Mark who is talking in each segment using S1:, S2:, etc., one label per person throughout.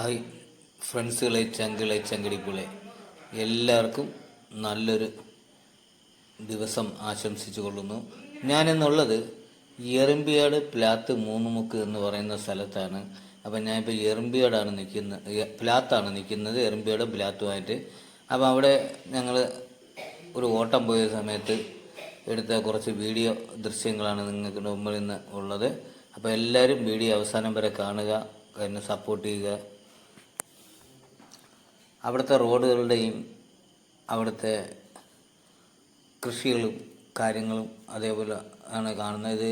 S1: Hi ഫ്രണ്ട്സുകളെ ചങ്കളെ ചങ്കടിപ്പുകളെ എല്ലാവർക്കും നല്ലൊരു ദിവസം ആശംസിച്ചു കൊള്ളുന്നു. ഞാനെന്നുള്ളത് എറുമ്പിയാട് പ്ലാത്ത് മൂന്നുമുക്ക് എന്ന് പറയുന്ന സ്ഥലത്താണ്. അപ്പം ഞാനിപ്പോൾ എറുമ്പിയാടാണ് നിൽക്കുന്നത് പ്ലാത്താണ് നിൽക്കുന്നത് എറുമ്പിയാട് പ്ലാത്തുമായിട്ട്. അപ്പം അവിടെ ഞങ്ങൾ ഒരു ഓട്ടം പോയ സമയത്ത് എടുത്ത കുറച്ച് വീഡിയോ ദൃശ്യങ്ങളാണ് നിങ്ങൾക്ക് മുമ്പിൽ നിന്ന് ഉള്ളത്. അപ്പോൾ എല്ലാവരും വീഡിയോ അവസാനം വരെ കാണുക എന്നെ സപ്പോർട്ട് ചെയ്യുക. അവിടുത്തെ റോഡുകളുടെയും അവിടുത്തെ കൃഷികളും കാര്യങ്ങളും അതേപോലെ ആണ് കാണുന്നത്. ഇത്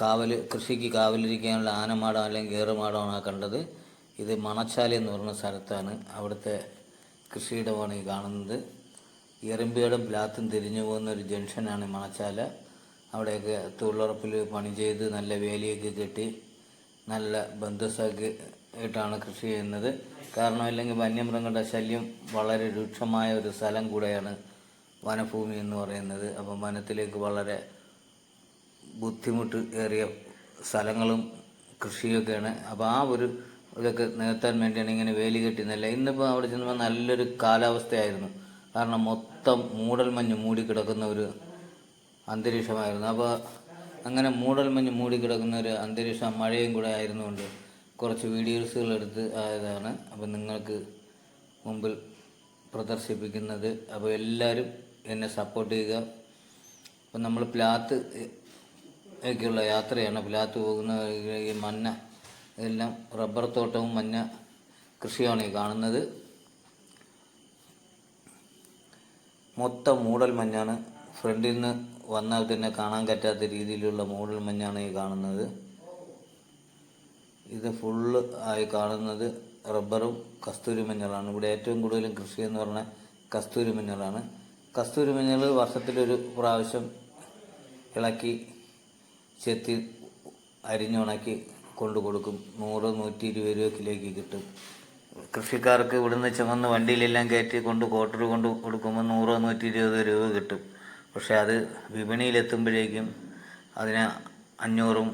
S1: കാവൽ കൃഷിക്ക് കാവലിരിക്കാനുള്ള ആനമാടം അല്ലെങ്കിൽ ഏറുമാടമാണ് കണ്ടത്. ഇത് മണച്ചാല എന്ന് പറയുന്ന സ്ഥലത്താണ് അവിടുത്തെ കൃഷിയിടമാണ് ഈ കാണുന്നത്. എറുമ്പിയടും ബ്ലാത്തും തിരിഞ്ഞു പോകുന്ന ഒരു ജംഗ്ഷനാണ് മണച്ചാല. അവിടെയൊക്കെ തൊഴിലുറപ്പിൽ പണി ചെയ്ത് നല്ല വേലിയൊക്കെ കെട്ടി നല്ല ബന്ധുസൊക്കെ ആയിട്ടാണ് കൃഷി ചെയ്യുന്നത്. കാരണം അല്ലെങ്കിൽ വന്യമൃഗങ്ങളുടെ ശല്യം വളരെ രൂക്ഷമായ ഒരു സ്ഥലം കൂടെയാണ് വനഭൂമി എന്ന് പറയുന്നത്. അപ്പം വനത്തിലേക്ക് വളരെ ബുദ്ധിമുട്ട് ഏറിയ സ്ഥലങ്ങളും കൃഷിയൊക്കെയാണ്. അപ്പോൾ ആ ഒരു ഇതൊക്കെ നികത്താൻ വേണ്ടിയാണ് ഇങ്ങനെ വേലി കെട്ടുന്നില്ല ഇന്നിപ്പോൾ അവിടെ ചെന്നപ്പോൾ നല്ലൊരു കാലാവസ്ഥയായിരുന്നു. കാരണം മൊത്തം മൂടൽമഞ്ഞ് മൂടിക്കിടക്കുന്ന ഒരു അന്തരീക്ഷമായിരുന്നു. അപ്പോൾ അങ്ങനെ മൂടൽമഞ്ഞ് മൂടിക്കിടക്കുന്ന ഒരു അന്തരീക്ഷം മഴയും കൂടെ ആയിരുന്നുകൊണ്ട് കുറച്ച് വീഡിയോസുകൾ എടുത്ത് ആയതാണ്. അപ്പം നിങ്ങൾക്ക് മുമ്പിൽ പ്രദർശിപ്പിക്കുന്നത്. അപ്പോൾ എല്ലാവരും എന്നെ സപ്പോർട്ട് ചെയ്യുക. അപ്പം നമ്മൾ പ്ലാത്ത് ഒക്കെയുള്ള യാത്രയാണ്. പ്ലാത്ത് പോകുന്ന ഈ മഞ്ഞ ഇതെല്ലാം റബ്ബർ തോട്ടവും മഞ്ഞ കൃഷിയാണ് ഈ കാണുന്നത്. മൊത്തം മൂടൽ മഞ്ഞാണ്. ഫ്രണ്ടിൽ നിന്ന് വന്നാൽ തന്നെ കാണാൻ പറ്റാത്ത രീതിയിലുള്ള മൂടൽ മഞ്ഞാണ് ഈ കാണുന്നത്. ഇത് ഫുള്ള് ആയി കാണുന്നത് റബ്ബറും കസ്തൂരി മഞ്ഞളാണ്. ഇവിടെ ഏറ്റവും കൂടുതലും കൃഷി എന്ന് പറഞ്ഞാൽ കസ്തൂരി മഞ്ഞളാണ്. കസ്തൂരി മഞ്ഞൾ വർഷത്തിലൊരു പ്രാവശ്യം ഇളക്കി ചെത്തി അരിഞ്ഞുണക്കി കൊണ്ടു കൊടുക്കും. നൂറ് നൂറ്റി ഇരുപത് രൂപ കിലോയ്ക്ക് കിട്ടും. കൃഷിക്കാർക്ക് ഇവിടുന്ന് ചുമന്ന് വണ്ടിയിലെല്ലാം കയറ്റി കൊണ്ട് കോട്ടർ കൊണ്ട് കൊടുക്കുമ്പോൾ നൂറോ നൂറ്റി ഇരുപത് രൂപ കിട്ടും. പക്ഷേ അത് വിപണിയിലെത്തുമ്പോഴേക്കും അതിന് അഞ്ഞൂറും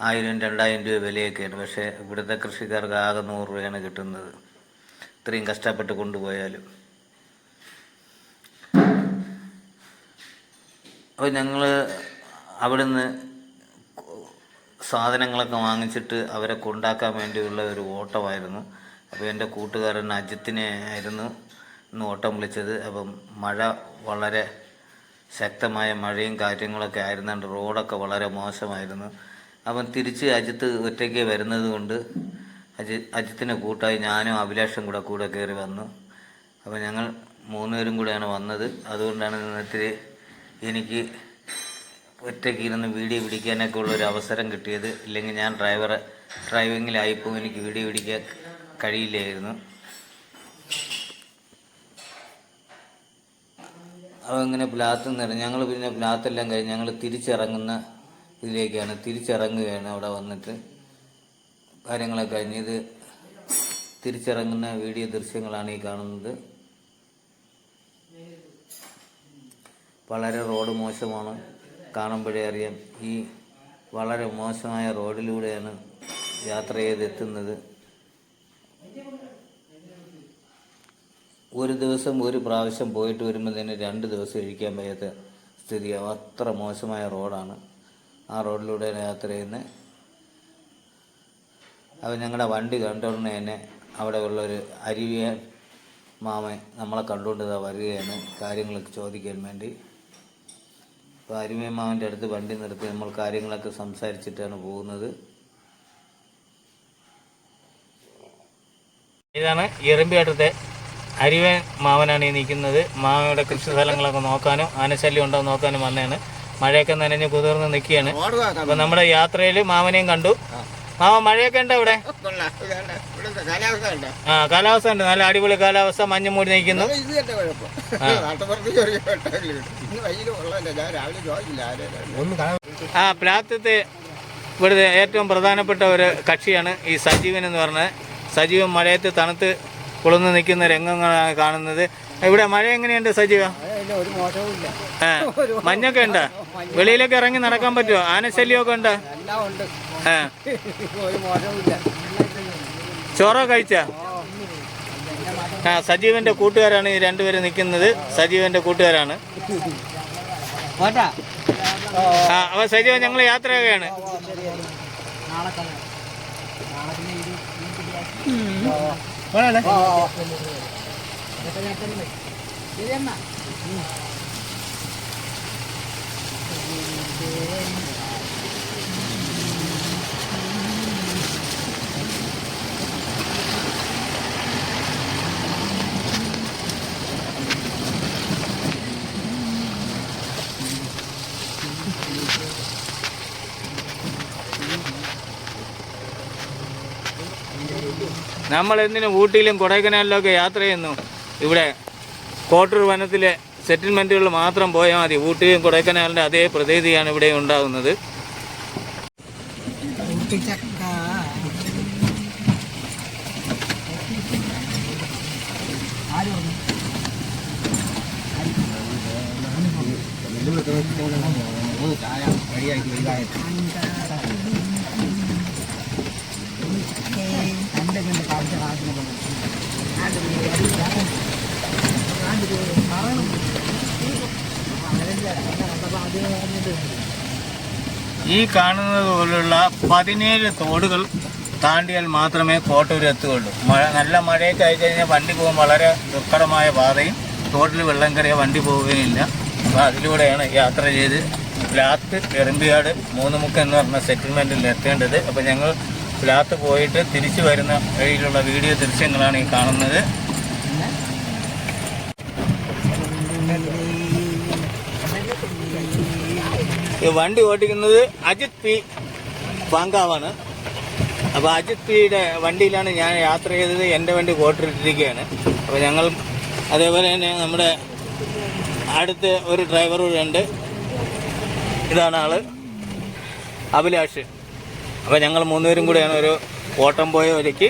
S1: ആയിരം രണ്ടായിരം രൂപ വിലയൊക്കെയാണ്. പക്ഷേ ഇവിടുത്തെ കൃഷിക്കാർക്ക് ആകെ നൂറ് രൂപയാണ് കിട്ടുന്നത്. ഇത്രയും കഷ്ടപ്പെട്ട് കൊണ്ടുപോയാലും. അപ്പോൾ ഞങ്ങൾ അവിടുന്ന് സാധനങ്ങളൊക്കെ വാങ്ങിച്ചിട്ട് അവരെ കൊണ്ടാക്കാൻ വേണ്ടിയുള്ള ഒരു ഓട്ടമായിരുന്നു. അപ്പോൾ എന്റെ കൂട്ടുകാരൻ അജിത്തിനെ ആയിരുന്നു ഇന്ന് ഓട്ടം വിളിച്ചത്. അപ്പം മഴ വളരെ ശക്തമായ മഴയും കാര്യങ്ങളൊക്കെ ആയിരുന്നുണ്ട് റോഡൊക്കെ വളരെ മോശമായിരുന്നു. അപ്പം തിരിച്ച് അജിത്ത് ഒറ്റയ്ക്ക് വരുന്നത് കൊണ്ട് അജി അജിത്തിന്റെ കൂട്ടായി ഞാനും അഭിലാഷും കൂടെ കൂടെ കയറി വന്നു. അപ്പോൾ ഞങ്ങൾ മൂന്നുപേരും കൂടെയാണ് വന്നത്. അതുകൊണ്ടാണ് ഇന്നത്തിൽ എനിക്ക് ഒറ്റയ്ക്ക് ഇരുന്ന് വീഡിയോ പിടിക്കാനൊക്കെ ഉള്ളൊരു അവസരം കിട്ടിയത്. ഇല്ലെങ്കിൽ ഞാൻ ഡ്രൈവറെ ഡ്രൈവിങ്ങിലായിപ്പോൾ എനിക്ക് വീഡിയോ പിടിക്കാൻ കഴിയില്ലായിരുന്നു. അതങ്ങനെ പ്ലാത്ത് നിറഞ്ഞു ഞങ്ങൾ പിന്നെ പ്ലാത്തെല്ലാം കഴിഞ്ഞ് ഞങ്ങൾ തിരിച്ചിറങ്ങുന്ന ഇതിലേക്കാണ് തിരിച്ചിറങ്ങുകയാണ് അവിടെ വന്നിട്ട്. കാര്യങ്ങളൊക്കെ കഴിഞ്ഞ് ഇത് തിരിച്ചിറങ്ങുന്ന വീഡിയോ ദൃശ്യങ്ങളാണ് ഈ കാണുന്നത്. വളരെ റോഡ് മോശമാണ്. കാണുമ്പോഴേ അറിയാം. ഈ വളരെ മോശമായ റോഡിലൂടെയാണ് യാത്ര ചെയ്തെത്തുന്നത്. ഒരു ദിവസം ഒരു പ്രാവശ്യം പോയിട്ട് വരുമ്പോൾ തന്നെ രണ്ട് ദിവസം ഇരിക്കാൻ വയ്യാത്ത സ്ഥിതിയാവും അത്ര മോശമായ റോഡാണ്. ആ റോഡിലൂടെ യാത്ര ചെയ്യുന്നത് അപ്പോൾ ഞങ്ങളുടെ വണ്ടി കണ്ടുടനെ തന്നെ അവിടെ ഉള്ളൊരു അരുവിയ മാമൻ നമ്മളെ കണ്ടുകൊണ്ട് വരികയാണ് കാര്യങ്ങളൊക്കെ ചോദിക്കാൻ വേണ്ടി. അപ്പോൾ അരുവിയ മാമന്റെ അടുത്ത് വണ്ടി നിർത്തി നമ്മൾ കാര്യങ്ങളൊക്കെ സംസാരിച്ചിട്ടാണ് പോകുന്നത്.
S2: ഇതാണ് എറുമ്പിയാട്ടത്തെ അരിവേ മാവനാണ് ഈ നിൽക്കുന്നത്. മാവയുടെ കൃഷി സ്ഥലങ്ങളൊക്കെ നോക്കാനും ആനശല്യം ഉണ്ടോ നോക്കാനും വന്നതാണ്. മഴയൊക്കെ നനഞ്ഞ് കുതിർന്ന് നിൽക്കുകയാണ്. അപ്പൊ നമ്മുടെ യാത്രയിൽ മാമനെയും കണ്ടു. മാമ മഴയൊക്കെ ഉണ്ടോ ഇവിടെ ആ കാലാവസ്ഥ ഉണ്ട്. നല്ല അടിപൊളി കാലാവസ്ഥ. മഞ്ഞ് മൂടി നിൽക്കുന്നു. ആ. പ്ലാത്തത്തെ ഇവിടുത്തെ ഏറ്റവും പ്രധാനപ്പെട്ട ഒരു കക്ഷിയാണ് ഈ സജീവൻ എന്ന് പറഞ്ഞത് സജീവൻ മഴയത്ത് തണുത്ത് കുളിർന്ന് നിൽക്കുന്ന രംഗങ്ങളാണ് കാണുന്നത്. ഇവിടെ മഴ എങ്ങനെയുണ്ട് സജീവ? മഞ്ഞൊക്കെ ഉണ്ട്? വെളിയിലൊക്കെ ഇറങ്ങി നടക്കാൻ പറ്റുമോ ആനശല്യമൊക്കെ ഉണ്ട്
S3: എല്ലാം ഉണ്ട്
S1: ചോറോ കഴിച്ച ആ സജീവന്റെ കൂട്ടുകാരാണ് ഈ രണ്ടുപേരും നിൽക്കുന്നത് സജീവന്റെ കൂട്ടുകാരാണ് ആ അപ്പൊ സജീവൻ ഞങ്ങൾ യാത്രയൊക്കെയാണ് നമ്മൾ എന്തിനു ഊട്ടിയിലും കൊടൈക്കനാലിലും ഒക്കെ യാത്ര ചെയ്യുന്നു. ഇവിടെ കോട്ടൂർ വനത്തിലെ സെറ്റിൽമെന്റുകൾ മാത്രം പോയാൽ മതി. ഊട്ടിയും കൊടൈക്കനാലിന്റെ അതേ പ്രതീതിയാണ് ഇവിടെ ഉണ്ടാകുന്നത്. ഈ കാണുന്നത് പോലുള്ള പതിനേഴ് തോടുകൾ താണ്ടിയാൽ മാത്രമേ കോട്ടൂർ എത്തുകയുള്ളൂ. മഴ നല്ല മഴയൊക്കെ ആയി കഴിഞ്ഞാൽ വണ്ടി പോകും വളരെ ദുർഘടമായ പാതയും തോട്ടിൽ വെള്ളം കയറിയ വണ്ടി പോവുകയില്ല അപ്പോൾ അതിലൂടെയാണ് യാത്ര ചെയ്ത് പ്ലാത്ത് എറുമ്പിയാട് മൂന്നുമുക്ക് എന്ന് പറഞ്ഞ സെറ്റിൽമെന്റിൽ എത്തേണ്ടത്. അപ്പോൾ ഞങ്ങൾ പ്ലാത്ത് പോയിട്ട് തിരിച്ചു വരുന്ന വഴിയിലുള്ള വീഡിയോ ദൃശ്യങ്ങളാണ് ഈ കാണുന്നത് ഈ വണ്ടി ഓടിക്കുന്നത് അജിത് പി പാങ്കാവാണ്. അപ്പോൾ അജിത് പിയുടെ വണ്ടിയിലാണ് ഞാൻ യാത്ര ചെയ്തത്. എന്റെ വണ്ടി കോട്ടിട്ടിരിക്കുകയാണ് അപ്പോൾ ഞങ്ങൾ അതേപോലെ തന്നെ നമ്മുടെ അടുത്ത് ഒരു ഡ്രൈവർ ഉണ്ട്. ഇതാണ് ആൾ. അഭിലാഷ്. അപ്പോൾ ഞങ്ങൾ മൂന്നുപേരും കൂടെയാണ് ഒരു ഓട്ടം പോയ വഴിക്ക്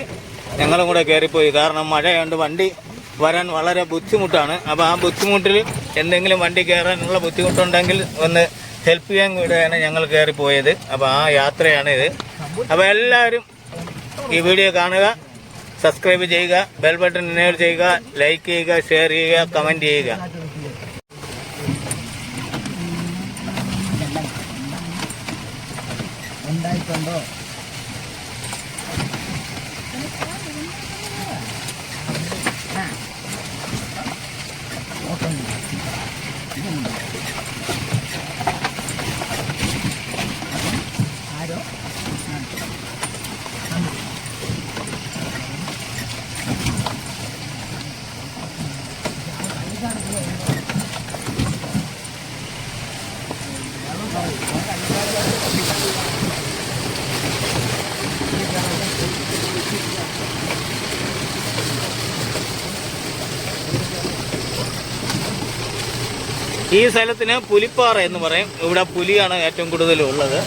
S1: ഞങ്ങളും കൂടെ കയറിപ്പോയി കാരണം മഴയുണ്ട് വണ്ടി വരാൻ വളരെ ബുദ്ധിമുട്ടാണ്. അപ്പോൾ ആ ബുദ്ധിമുട്ടിൽ എന്തെങ്കിലും വണ്ടി കയറാനുള്ള ബുദ്ധിമുട്ടുണ്ടെങ്കിൽ ഒന്ന് ഹെൽപ്പ് ചെയ്യാൻ കൂടെയാണ് ഞങ്ങൾ കയറിപ്പോയത്. അപ്പോൾ ആ യാത്രയാണ് ഇത്. അപ്പോൾ എല്ലാവരും ഈ വീഡിയോ കാണുക സബ്സ്ക്രൈബ് ചെയ്യുക ബെൽ ബട്ടൺ എനേബിൾ ചെയ്യുക ലൈക്ക് ചെയ്യുക ഷെയർ ചെയ്യുക കമന്റ് ചെയ്യുക. ഈ സ്ഥലത്തിന് പുലിപ്പാറ എന്ന് പറയും. ഇവിടെ പുലിയാണ് ഏറ്റവും കൂടുതൽ ഉള്ളത്.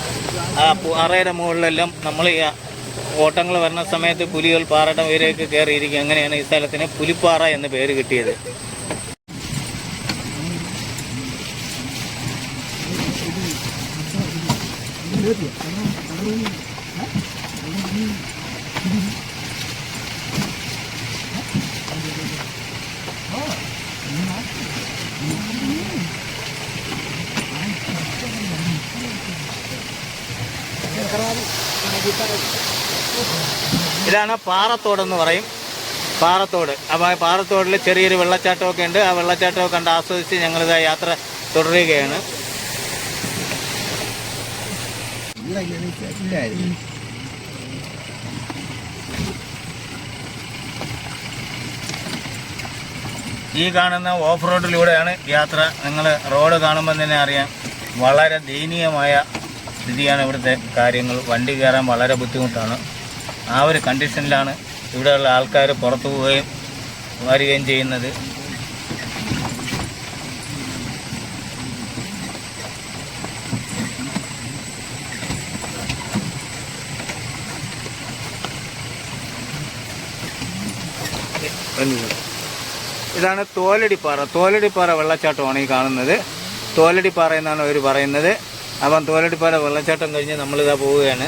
S1: ആ പാറയുടെ മുകളിലെല്ലാം നമ്മൾ ഈ ഓട്ടങ്ങൾ വരുന്ന സമയത്ത് പുലികൾ പാറയുടെ ഉയരേക്ക് കയറിയിരിക്കും. അങ്ങനെയാണ് ഈ സ്ഥലത്തിന് പുലിപ്പാറ എന്ന് പേര് കിട്ടിയത്. ഇതാണ് പാറത്തോടെന്ന് പറയും. പാറത്തോട്. അപ്പോൾ ആ പാറത്തോടിൽ ചെറിയൊരു വെള്ളച്ചാട്ടമൊക്കെ ഉണ്ട്. ആ വെള്ളച്ചാട്ടമൊക്കെ കണ്ട് ആസ്വദിച്ച് ഞങ്ങളിത് യാത്ര തുടരുകയാണ്. ഈ കാണുന്ന ഓഫ് റോഡിലൂടെയാണ് യാത്ര. നിങ്ങൾ റോഡ് കാണുമ്പോൾ തന്നെ അറിയാം. വളരെ ദയനീയമായ സ്ഥിതിയാണ് ഇവിടുത്തെ കാര്യങ്ങൾ. വണ്ടി കയറാൻ വളരെ ബുദ്ധിമുട്ടാണ്. ആ ഒരു കണ്ടീഷനിലാണ് ഇവിടെയുള്ള ആൾക്കാർ പുറത്തു പോവുകയും വരികയും ചെയ്യുന്നത്. ഇതാണ് തോലടിപ്പാറ. തോലടിപ്പാറ വെള്ളച്ചാട്ടമാണ് ഈ കാണുന്നത്. തോലടിപ്പാറ എന്നാണ് അവർ പറയുന്നത്. അപ്പം തോലടിപ്പാറ വെള്ളച്ചാട്ടം കഴിഞ്ഞ് നമ്മളിതാ പോവുകയാണ്.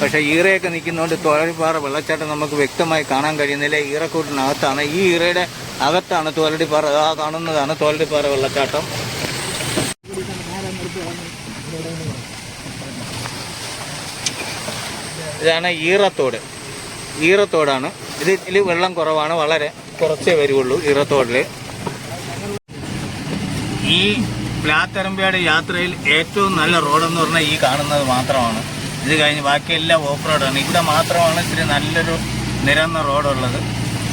S1: പക്ഷേ ഈറയൊക്കെ നിൽക്കുന്നതുകൊണ്ട് തോലടിപ്പാറ വെള്ളച്ചാട്ടം നമുക്ക് വ്യക്തമായി കാണാൻ കഴിയുന്നില്ല. ഈറക്കൂട്ടിനകത്താണ്. ഈ ഈറയുടെ അകത്താണ് തോലടിപ്പാറ ആ കാണുന്നതാണ് തോലടിപ്പാറ വെള്ളച്ചാട്ടം. ഇതാണ് ഈറത്തോട്. ഈറത്തോടാണ്. ഇത് ഇതിൽ വെള്ളം കുറവാണ്. വളരെ കുറച്ചേ വരുള്ളൂ ഈറത്തോടിൽ ഈ പ്ലാത്തറമ്പിയാട് യാത്രയിൽ ഏറ്റവും നല്ല റോഡെന്ന് പറഞ്ഞാൽ ഈ കാണുന്നത് മാത്രമാണ്. ഇത് കഴിഞ്ഞ് ബാക്കിയെല്ലാം ഓഫ് റോഡാണ് ഇവിടെ മാത്രമാണ് ഇത്തിരി നല്ലൊരു നിരന്ന റോഡുള്ളത്.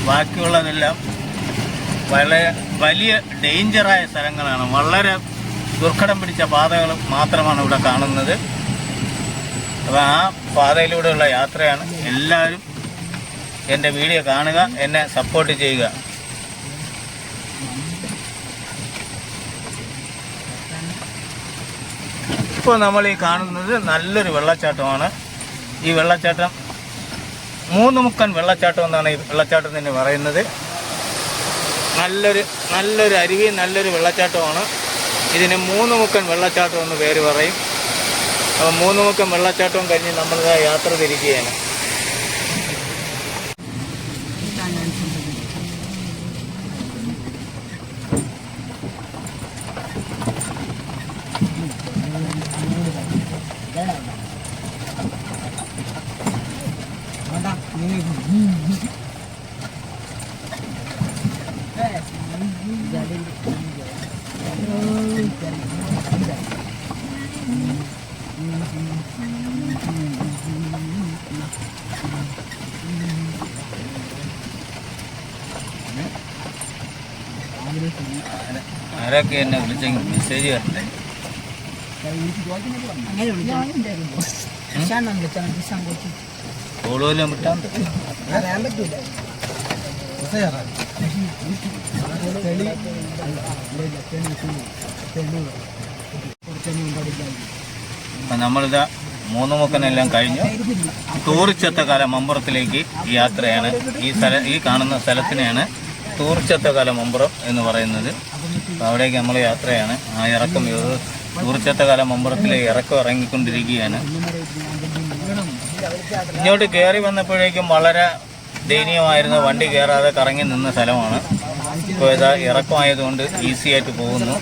S1: ബാക്കിയുള്ളതെല്ലാം വളരെ വലിയ ഡേഞ്ചറായ സ്ഥലങ്ങളാണ്. വളരെ ദുർഘടം പിടിച്ച പാതകൾ മാത്രമാണ് ഇവിടെ കാണുന്നത്. അപ്പോൾ ആ പാതയിലൂടെയുള്ള യാത്രയാണ് എല്ലാവരും എന്റെ വീഡിയോ കാണുക എന്നെ സപ്പോർട്ട് ചെയ്യുക. ഇപ്പോൾ നമ്മൾ ഈ കാണുന്നത് നല്ലൊരു വെള്ളച്ചാട്ടമാണ്. ഈ വെള്ളച്ചാട്ടം മൂന്ന് മുക്കൻ വെള്ളച്ചാട്ടം എന്നാണ് ഈ വെള്ളച്ചാട്ടത്തിന് പറയുന്നത്. നല്ലൊരു നല്ലൊരു അരുവി നല്ലൊരു വെള്ളച്ചാട്ടമാണ്. ഇതിന് മൂന്ന് മുക്കൻ വെള്ളച്ചാട്ടം എന്ന് പേര് പറയും. അപ്പോൾ മൂന്ന് മുക്കൻ വെള്ളച്ചാട്ടവും കഴിഞ്ഞ് നമ്മൾ യാത്ര തിരിക്കുകയാണ്. ആരൊക്കെ എന്നെ വിളിച്ചെങ്കിൽ മെസ്സേജ് വരണ്ടേ കോളുവല്ലോ വിട്ടാൻ അപ്പം നമ്മളിതാ മൂന്ന് മുക്കനെല്ലാം കഴിഞ്ഞു. തൂറിച്ചത്തക്കാല മമ്പുറത്തിലേക്ക് യാത്രയാണ്. ഈ സ്ഥല ഈ കാണുന്ന സ്ഥലത്തിനെയാണ് തൂറിച്ചത്തക്കാല മമ്പുറം എന്ന് പറയുന്നത്. അവിടേക്ക് നമ്മൾ യാത്രയാണ്. ആ ഇറക്കം ഇത് തൂറിച്ചത്തക്കാല മമ്പുറത്തിലേക്ക് ഇറക്കം ഇറങ്ങിക്കൊണ്ടിരിക്കുകയാണ്. ഇങ്ങോട്ട് കയറി വന്നപ്പോഴേക്കും വളരെ ദയനീയമായിരുന്നു വണ്ടി കയറാതെ കറങ്ങി നിന്ന സ്ഥലമാണ്. ഇപ്പോൾ ഇതാ ഇറക്കമായതുകൊണ്ട് ഈസി ആയിട്ട് പോകുന്നു.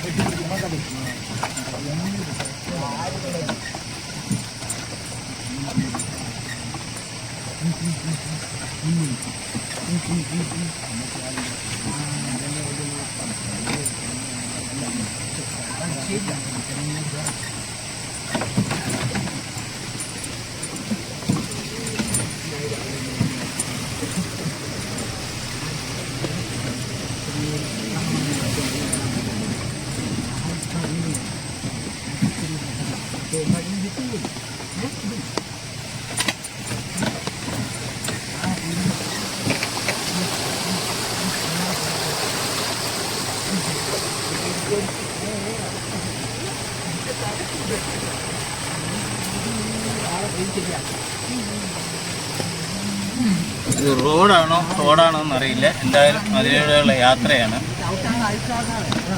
S1: റോഡാണോ? റോഡാണോ എന്നറിയില്ല എന്തായാലും അതിലൂടെയുള്ള യാത്രയാണ്.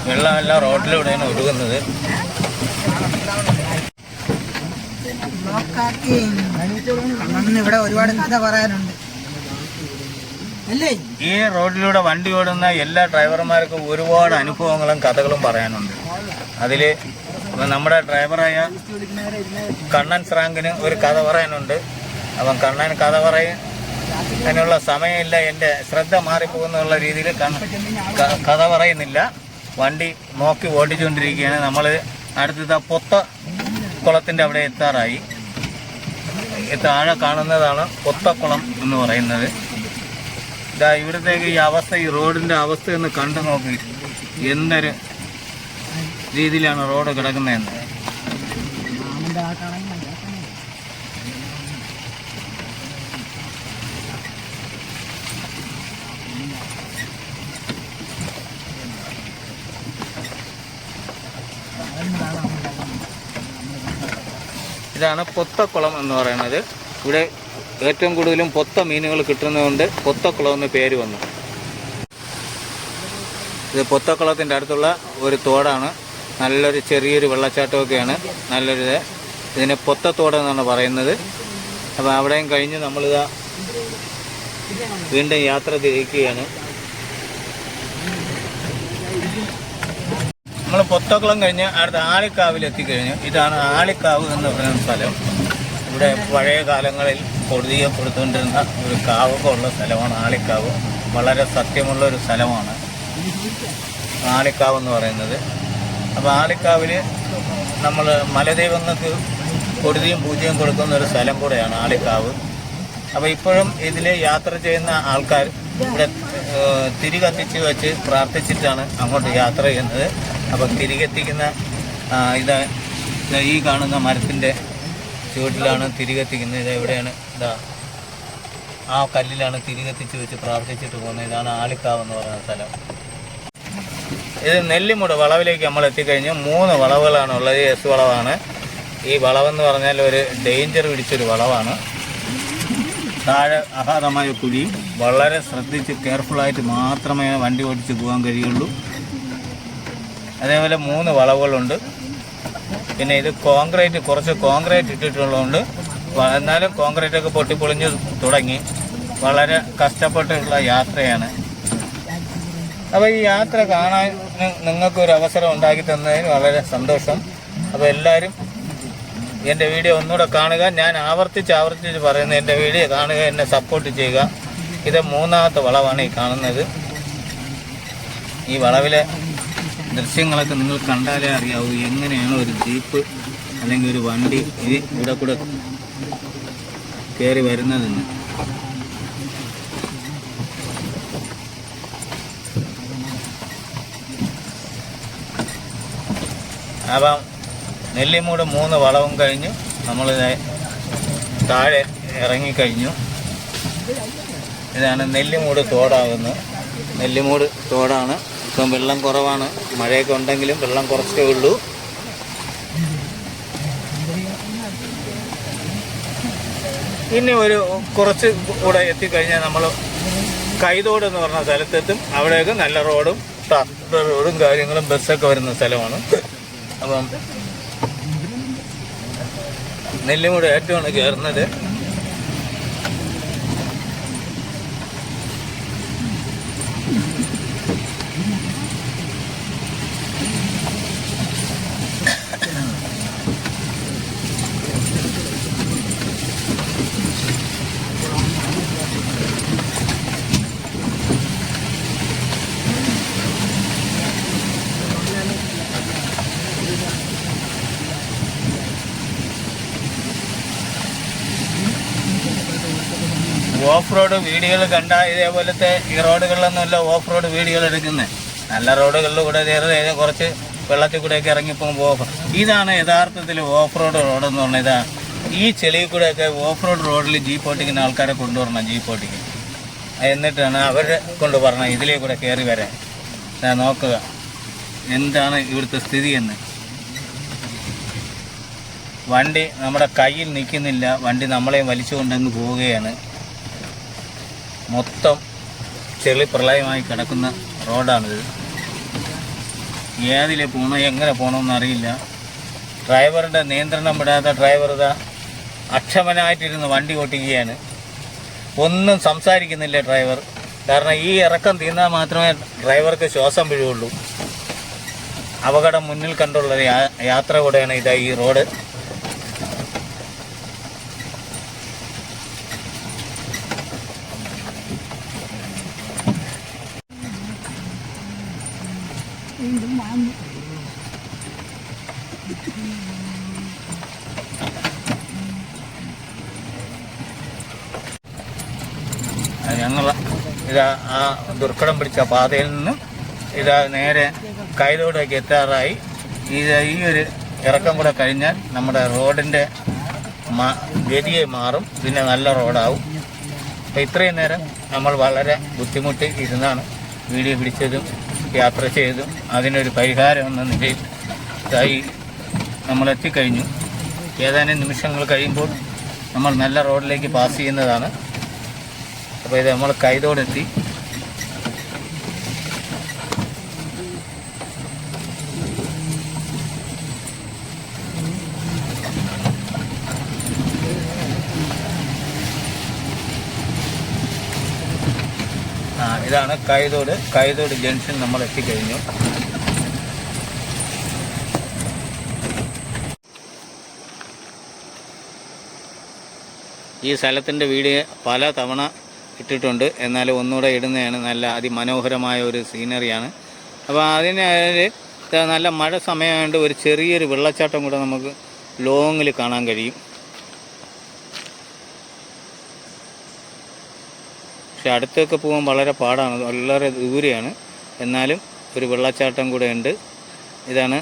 S1: വെള്ളമെല്ലാം റോഡിലൂടെയാണ് ഒഴുകുന്നത്.
S3: ഇവിടെ ഒരുപാട് കഥ പറയാനുണ്ട്.
S1: ഈ റോഡിലൂടെ വണ്ടി ഓടുന്ന എല്ലാ ഡ്രൈവർമാർക്കും ഒരുപാട് അനുഭവങ്ങളും കഥകളും പറയാനുണ്ട്. അതിൽ നമ്മുടെ ഡ്രൈവറായ കണ്ണൻ ശ്രാങ്കിന് ഒരു കഥ പറയാനുണ്ട്. അപ്പം കണ്ണൻ കഥ പറയും. അതിനുള്ള സമയമില്ല. എന്റെ ശ്രദ്ധ മാറിപ്പോകുന്നുള്ള രീതിയിൽ കഥ പറയുന്നില്ല. വണ്ടി നോക്കി ഓടിച്ചുകൊണ്ടിരിക്കുകയാണ്. നമ്മൾ അടുത്തത് പൊത്ത കുളത്തിന്റെ അവിടെ എത്താറായി. താഴെ കാണുന്നതാണ് പൊത്തക്കുളം എന്ന് പറയുന്നത്. ഇതാ ഇവിടത്തേക്ക് ഈ അവസ്ഥ ഈ റോഡിന്റെ അവസ്ഥ എന്ന് കണ്ടു നോക്കി. എന്തൊരു രീതിയിലാണ് റോഡ് കിടക്കുന്നതെന്ന്. ഇതാണ് പൊത്തക്കുളം എന്ന് പറയുന്നത്. ഇവിടെ ഏറ്റവും കൂടുതലും പൊത്ത മീനുകൾ കിട്ടുന്നതുകൊണ്ട് പൊത്തക്കുളം എന്ന് പേര് വന്നു. ഇത് പൊത്തക്കുളത്തിന്റെ അടുത്തുള്ള ഒരു തോടാണ്. നല്ലൊരു ചെറിയൊരു വെള്ളച്ചാട്ടമൊക്കെയാണ്. നല്ലൊരു ഇതിനെ പൊത്തത്തോട് എന്നാണ് പറയുന്നത്. അപ്പോൾ അവിടെയും കഴിഞ്ഞ് നമ്മളിതാ വീണ്ടും യാത്ര തിരിക്കുകയാണ്. നമ്മൾ പൊത്തക്കുളം കഴിഞ്ഞ് അടുത്ത ആളിക്കാവിൽ എത്തിക്കഴിഞ്ഞു ഇതാണ് ആളിക്കാവ് എന്ന് പറയുന്ന സ്ഥലം. ഇവിടെ പഴയ കാലങ്ങളിൽ പൊടുതിയപ്പെടുത്തുകൊണ്ടിരുന്ന ഒരു കാവൊക്കെ ഉള്ള സ്ഥലമാണ് ആളിക്കാവ് വളരെ സത്യമുള്ള ഒരു സ്ഥലമാണ് ആളിക്കാവ് എന്ന് പറയുന്നത്. അപ്പോൾ ആളിക്കാവിൽ നമ്മൾ മലദൈവങ്ങൾക്ക് കൊടുതിയും പൂജയും കൊടുക്കുന്ന ഒരു സ്ഥലം കൂടെയാണ് ആളിക്കാവ് അപ്പോൾ ഇപ്പോഴും ഇതിൽ യാത്ര ചെയ്യുന്ന ആൾക്കാർ ഇവിടെ തിരി കത്തിച്ച് വെച്ച് പ്രാർത്ഥിച്ചിട്ടാണ് അങ്ങോട്ട് യാത്ര ചെയ്യുന്നത്. അപ്പം തിരികെത്തിക്കുന്ന ഇത് ഈ കാണുന്ന മരത്തിന്റെ ചുവട്ടിലാണ് തിരികെത്തിക്കുന്നത്. ഇത് എവിടെയാണ് ഇതാ ആ കല്ലിലാണ് തിരികെത്തിച്ച് വെച്ച് പ്രാർത്ഥിച്ചിട്ട് പോകുന്നത്. ഇതാണ് ആളിക്കാവ് എന്ന് പറയുന്ന സ്ഥലം. ഇത് നെല്ലിമുട് വളവിലേക്ക് നമ്മൾ എത്തിക്കഴിഞ്ഞു. മൂന്ന് വളവുകളാണ് ഉള്ളത്. എസ് വളവാണ്. ഈ വളവെന്ന് പറഞ്ഞാൽ ഒരു ഡേഞ്ചർ പിടിച്ചൊരു വളവാണ്. താഴെ അഗാധമായ കുഴി. വളരെ ശ്രദ്ധിച്ച് കെയർഫുള്ളായിട്ട് മാത്രമേ വണ്ടി ഓടിച്ച് പോകാൻ കഴിയുള്ളൂ. അതേപോലെ മൂന്ന് വളവുകളുണ്ട്. പിന്നെ ഇത് കോൺക്രീറ്റ് കുറച്ച് കോൺക്രീറ്റ് ഇട്ടിട്ടുള്ളതുകൊണ്ട് എന്നാലും കോൺക്രീറ്റ് ഒക്കെ പൊട്ടിപ്പൊളിഞ്ഞ് തുടങ്ങി. വളരെ കഷ്ടപ്പെട്ടുള്ള യാത്രയാണ്. അപ്പോൾ ഈ യാത്ര കാണാൻ നിങ്ങൾക്കൊരു അവസരം ഉണ്ടാക്കി തന്നതിന് വളരെ സന്തോഷം. അപ്പോൾ എല്ലാവരും എന്റെ വീഡിയോ ഒന്നുകൂടെ കാണുക. ഞാൻ ആവർത്തിച്ച് ആവർത്തിച്ച് പറയുന്ന എന്റെ വീഡിയോ കാണുക എന്നെ സപ്പോർട്ട് ചെയ്യുക. ഇത് മൂന്നാമത്തെ വളവാണ് ഈ കാണുന്നത്. ഈ വളവിലെ ദൃശ്യങ്ങളൊക്കെ നിങ്ങൾ കണ്ടാലേ അറിയാവൂ. എങ്ങനെയാണ് ഒരു ജീപ്പ് അല്ലെങ്കിൽ ഒരു വണ്ടി ഇത് ഇവിടെ കൂടെ കയറി വരുന്നതെന്ന്. അപ്പം നെല്ലിമൂട് മൂന്ന് വളവും കഴിഞ്ഞ് നമ്മൾ താഴെ ഇറങ്ങിക്കഴിഞ്ഞു. ഇതാണ് നെല്ലിമൂട് തോടാകുന്നത്. നെല്ലിമൂട് തോടാണ്. ഇപ്പം വെള്ളം കുറവാണ്. മഴയൊക്കെ ഉണ്ടെങ്കിലും വെള്ളം കുറച്ചേ ഉള്ളൂ. ഇനി ഒരു കുറച്ച് കൂടെ എത്തിക്കഴിഞ്ഞാൽ നമ്മൾ കൈതോട് എന്ന് പറഞ്ഞ സ്ഥലത്തെത്തും. അവിടെയൊക്കെ നല്ല റോഡും റോഡും കാര്യങ്ങളും ബസ്സൊക്കെ വരുന്ന സ്ഥലമാണ്. അപ്പം നെല്ലിമൂട് ഏറ്റവും കയറുന്നത്. റോഡ് വീഡിയോകൾ കണ്ട ഇതേപോലത്തെ ഈ റോഡുകളിലൊന്നുമല്ല ഓഫ് റോഡ് വീഡിയോകൾ എടുക്കുന്നത്. നല്ല റോഡുകളിൽ കൂടെ ഏത് കുറച്ച് വെള്ളത്തിൽ കൂടെയൊക്കെ ഇറങ്ങിപ്പോകുമ്പോൾ ഓഫ് ഇതാണ് യഥാർത്ഥത്തിൽ ഓഫ് റോഡ് റോഡ് എന്ന് പറഞ്ഞാൽ ഇതാ ഈ ചെളിയിൽ കൂടെയൊക്കെ ഓഫ് റോഡ് റോഡിൽ ജീപ്പ് ഓട്ടിക്കുന്ന ആൾക്കാരെ കൊണ്ടുവരണം ജീപ്പ് ഓട്ടിക്ക് എന്നിട്ടാണ് അവരെ കൊണ്ട് പറഞ്ഞത് ഇതിലേ കൂടെ കയറി വരാൻ. നോക്കുക എന്താണ് ഇവിടുത്തെ സ്ഥിതി എന്ന്. വണ്ടി നമ്മുടെ കയ്യിൽ നിൽക്കുന്നില്ല വണ്ടി നമ്മളെയും വലിച്ചുകൊണ്ടങ്ങ് പോവുകയാണ്. മൊത്തം ചെളി പ്രളയമായി കിടക്കുന്ന റോഡാണിത്. ഏതിൽ പോകണോ എങ്ങനെ പോകണമെന്ന് അറിയില്ല. ഡ്രൈവറുടെ നിയന്ത്രണം വിടാത്ത ഡ്രൈവർ ഇതാ അക്ഷമനായിട്ടിരുന്ന് വണ്ടി ഓട്ടിക്കുകയാണ്. ഒന്നും സംസാരിക്കുന്നില്ല ഡ്രൈവർ. കാരണം ഈ ഇറക്കം തീർന്നാൽ മാത്രമേ ഡ്രൈവർക്ക് ശ്വാസം വീഴുള്ളൂ അപകടം മുന്നിൽ കണ്ടുള്ള യാത്ര കൂടെയാണ് ഇതാ ഈ റോഡ്. ഞങ്ങൾ ഇതാ ആ ദുർഘടം പിടിച്ച പാതയിൽ നിന്ന് ഇതാ നേരെ കൈതോടേക്ക് എത്താറായി. ഇത് ഈ ഒരു ഇറക്കം കൂടെ കഴിഞ്ഞാൽ നമ്മുടെ റോഡിന്റെ ഗതിയെ മാറും. പിന്നെ നല്ല റോഡാവും. അപ്പോൾ ഇത്രയും നേരം നമ്മൾ വളരെ ബുദ്ധിമുട്ടി ഇരുന്നാണ് വീഡിയോ പിടിച്ചതും യാത്ര ചെയ്തു അതിനൊരു പരിഹാരം എന്ന നിലയിൽ ഇതായി നമ്മൾ എത്തിക്കഴിഞ്ഞു ഏതാനും നിമിഷങ്ങൾ കഴിയുമ്പോൾ നമ്മൾ നല്ല റോഡിലേക്ക് പാസ് ചെയ്യുന്നതാണ്. അപ്പോൾ ഇത് നമ്മൾ കൈതോടെത്തി. ഇതാണ് കൈതോട്. കൈതോട് ജംഗ്ഷൻ നമ്മൾ എത്തിക്കഴിഞ്ഞു. ഈ സ്ഥലത്തിന്റെ വീഡിയോ പല തവണ ഇട്ടിട്ടുണ്ട്. എന്നാൽ ഒന്നുകൂടെ ഇടുന്നതാണ് നല്ല അതിമനോഹരമായ ഒരു സീനറിയാണ്. അപ്പോൾ അതിന് നല്ല മഴ സമയമായതുകൊണ്ട് ഒരു ചെറിയൊരു വെള്ളച്ചാട്ടം കൂടെ നമുക്ക് ലോങ്ങിൽ കാണാൻ കഴിയും. പക്ഷെ അടുത്തൊക്കെ പോകാൻ വളരെ പാടാണ്. വളരെ ദൂരെയാണ്. എന്നാലും ഒരു വെള്ളച്ചാട്ടം കൂടെ ഉണ്ട്. ഇതാണ്